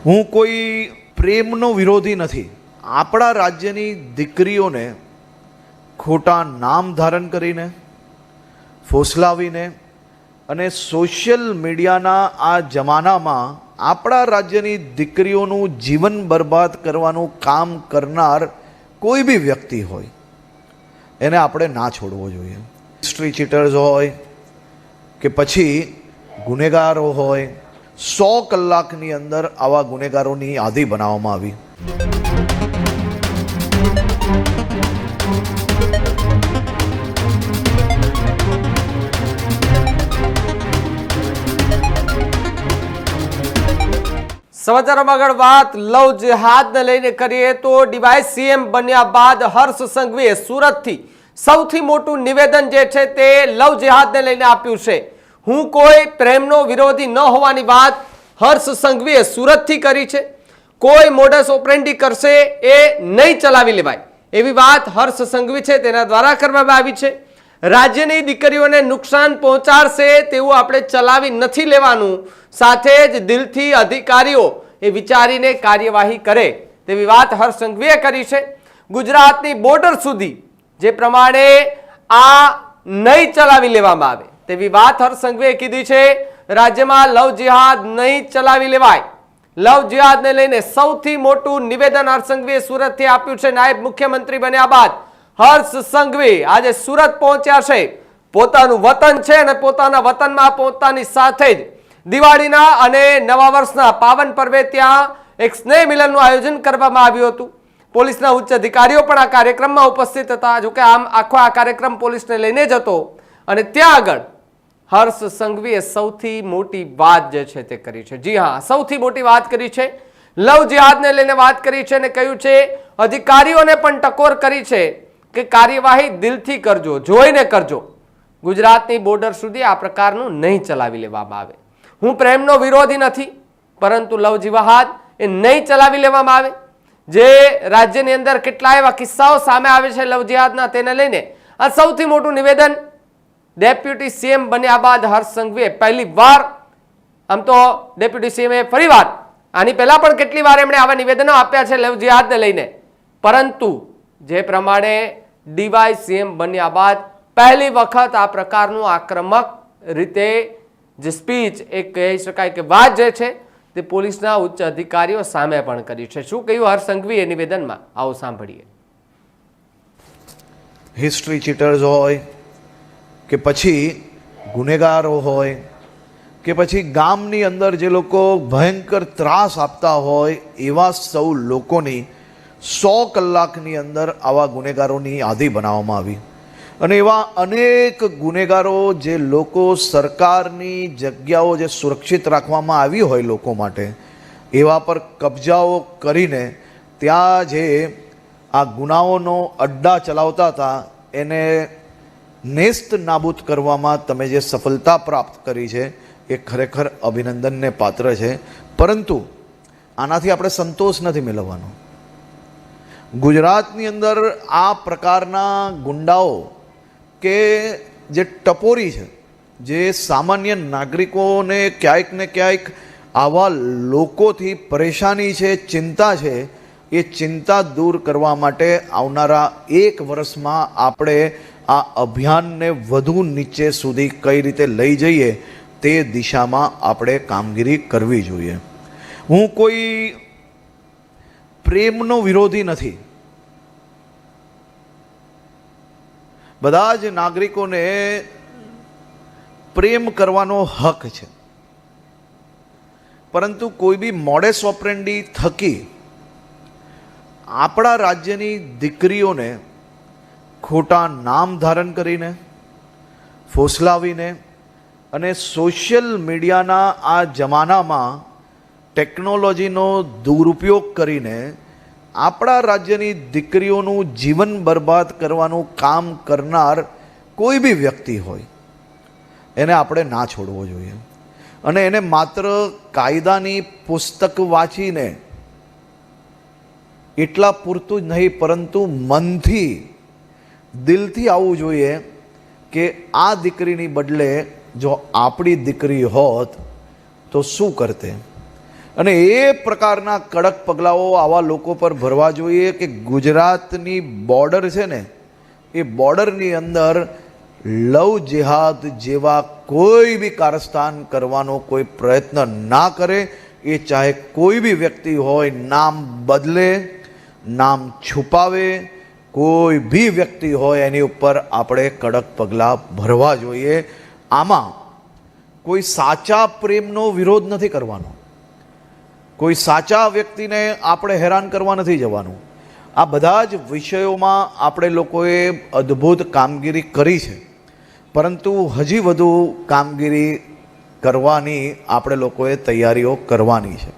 હું કોઈ પ્રેમનો વિરોધી નથી. આપણા રાજ્યની દીકરીઓને ખોટા નામ ધારણ કરીને, ફોસલાવીને અને સોશિયલ મીડિયાના આ જમાનામાં આપણા રાજ્યની દીકરીઓનું જીવન બરબાદ કરવાનું કામ કરનાર કોઈ બી વ્યક્તિ હોય, એને આપણે ના છોડવો જોઈએ. હિસ્ટ્રી ચીટર્સ હોય કે પછી ગુનેગારો હોય સો કલાકની અંદર આવા ગુનેગારોની યાદી બનાવવામાં આવી. સમાચારોમાં આગળ વાત, લવ જેહાદને લઈને કરીએ તો ડીવાય સીએમ બન્યા બાદ હર્ષ સંઘવીએ સુરતથી સૌથી મોટું નિવેદન જે છે તે લવ જેહાદને લઈને આપ્યું છે. હું કોઈ પ્રેમનો વિરોધી ન હોવાની વાત હર્ષ સંઘવીએ સુરતથી કરી છે. કોઈ મોડસ ઓપરેન્ડી કરશે એ નહીં ચલાવી લેવાય. એવી વાત હર્ષ સંઘવી છે, તેના દ્વારા કરવામાં આવી છે. રાજ્યની દીકરીઓને નુકસાન પહોંચાડશે તેવું આપણે ચલાવી નથી લેવાનું. સાથે જ દિલથી અધિકારીઓ એ વિચારીને કાર્યવાહી કરે તેવી વાત હર્ષ સંઘવીએ કરી છે. ગુજરાતની બોર્ડર સુધી જે પ્રમાણે આ નહીં ચલાવી લેવામાં આવે. તેવી વાત હર્ષ કીધી છે, રાજ્યમાં લવ જિહાદ નહીં ચલાવી લેવાય. લવ જિહાદને લઈને સૌથી મોટું નિવેદન હર્ષ સુરતથી આપ્યું છે, નાયબ મુખ્યમંત્રી બન્યા બાદ. હર્ષ સંઘવી આજે સુરત પહોંચ્યા છે. પોતાનું વતન છે અને પોતાના વતનમાં પોતાની સાથે જ દિવાળીના અને નવા વર્ષના પાવન પર્વે ત્યાં એક સ્નેહ મિલનનું આયોજન કરવામાં આવ્યું હતું. પોલીસના ઉચ્ચ અધિકારીઓ પણ આ કાર્યક્રમમાં ઉપસ્થિત હતા. જોકે આમ આખો આ કાર્યક્રમ પોલીસને લઈને જ હતો. અને ત્યાં આગળ હર્ષ સંઘવીએ સૌથી મોટી વાત જે છે તે કરી છે. જી હા, સૌથી મોટી વાત કરી છે. લવ જિહાદને લઈને વાત કરી છે અને કહ્યું છે, અધિકારીઓને પણ ટકોર કરી છે કે કાર્યવાહી દિલથી કરજો, જોઈને કરજો. ગુજરાતની બોર્ડર સુધી આ પ્રકારનું નહીં ચલાવી લેવામાં આવે. હું પ્રેમનો વિરોધી નથી, પરંતુ લવ જિહાદ એ નહીં ચલાવી લેવામાં આવે. જે રાજ્યની અંદર કેટલા એવા કિસ્સાઓ સામે આવે છે લવ જિહાદના, તેને લઈને આ સૌથી મોટું નિવેદન ડેપ્યુટી સીએમ બન્યા બાદ હર્ષ સંઘવીએ પહેલી વાર, આમ તો ડેપ્યુટી સીએમએ ફરી વાર, આની પહેલાં પણ કેટલી વાર એમણે આવા નિવેદનો આપ્યા છે લવ જિહાદને લઈને. પરંતુ જે પ્રમાણે ડીવાય સીએમ બન્યા બાદ પહેલી વખત આ પ્રકારનું આક્રમક રીતે જે સ્પીચ એ કહી શકાય કે વાત જે છે તે પોલીસના ઉચ્ચ અધિકારીઓ સામે પણ કરી છે. શું કહ્યું હર્ષ સંઘવીએ નિવેદનમાં? આવો સાંભળીએ. હિસ્ટ્રી ચીટર્સ હોય કે પછી ગુનેગારો હોય, કે પછી ગામની અંદર જે લોકો ભયંકર ત્રાસ આપતા હોય, એવા સૌ લોકોની સો કલાકની અંદર આવા ગુનેગારોની યાદી બનાવવામાં આવી. અને એવા અનેક ગુનેગારો જે લોકો સરકારની જગ્યાઓ જે સુરક્ષિત રાખવામાં આવી હોય લોકો માટે, એવા પર કબજાઓ કરીને ત્યાં જે આ ગુનાઓનો અડ્ડા ચલાવતા હતા, એને નેસ્ત નાબૂદ કરવામાં તમે જે સફળતા પ્રાપ્ત કરી છે, એ ખરેખર અભિનંદનને પાત્ર છે. પરંતુ આનાથી આપણે સંતોષ નથી મેળવવાનો. ગુજરાતની અંદર આ પ્રકારના ગુંડાઓ કે જે ટપોરી છે, જે સામાન્ય નાગરિકોને ક્યાંક ને ક્યાંક આવા લોકોથી પરેશાની છે, ચિંતા છે એ ચિંતા દૂર કરવા માટે આવનારા એક વર્ષમાં આપણે આ અભિયાનને વધુ નીચે સુધી કઈ રીતે લઈ જઈએ તે દિશામાં આપણે કામગીરી કરવી જોઈએ. હું કોઈ પ્રેમનો વિરોધી નથી. બધા જ નાગરિકોને પ્રેમ કરવાનો હક છે. પરંતુ કોઈ બી મોડેસ ઓપરેન્ડી થકી આપણા રાજ્યની દીકરીઓને ખોટા નામ ધારણ કરીને, ફોસલાવીને અને સોશિયલ મીડિયાના આ જમાનામાં ટેકનોલોજીનો દુરુપયોગ કરીને આપણા રાજ્યની દીકરીઓનું જીવન બરબાદ કરવાનું કામ કરનાર કોઈ બી વ્યક્તિ હોય, એને આપણે ના છોડવો જોઈએ. અને એને માત્ર કાયદાની પુસ્તક વાંચીને એટલા પૂરતું જ નહીં, પરંતુ મનથી, દિલથી આવવું જોઈએ કે આ દીકરીની બદલે જો આપણી દીકરી હોત, તો શું કરતે? અને એ પ્રકારના કડક પગલાઓ આવા લોકો પર ભરવા જોઈએ કે ગુજરાતની બોર્ડર છે ને, એ બોર્ડરની અંદર લવ જેહાદ જેવા કોઈ બી કારસ્તાન કરવાનો કોઈ પ્રયત્ન ના કરે, એ ચાહે કોઈ બી વ્યક્તિ હોય, નામ બદલે નામ છુપાવે, કોઈ બી વ્યક્તિ હોય એની ઉપર આપણે કડક પગલાં ભરવા જોઈએ. આમાં કોઈ સાચા પ્રેમનો વિરોધ નથી કરવાનો. કોઈ સાચા વ્યક્તિને આપણે હેરાન કરવા નથી જવાનું. આ બધા જ વિષયોમાં આપણે લોકોએ અદ્ભુત કામગીરી કરી છે. પરંતુ હજી વધુ કામગીરી કરવાની આપણે લોકોએ તૈયારીઓ કરવાની છે.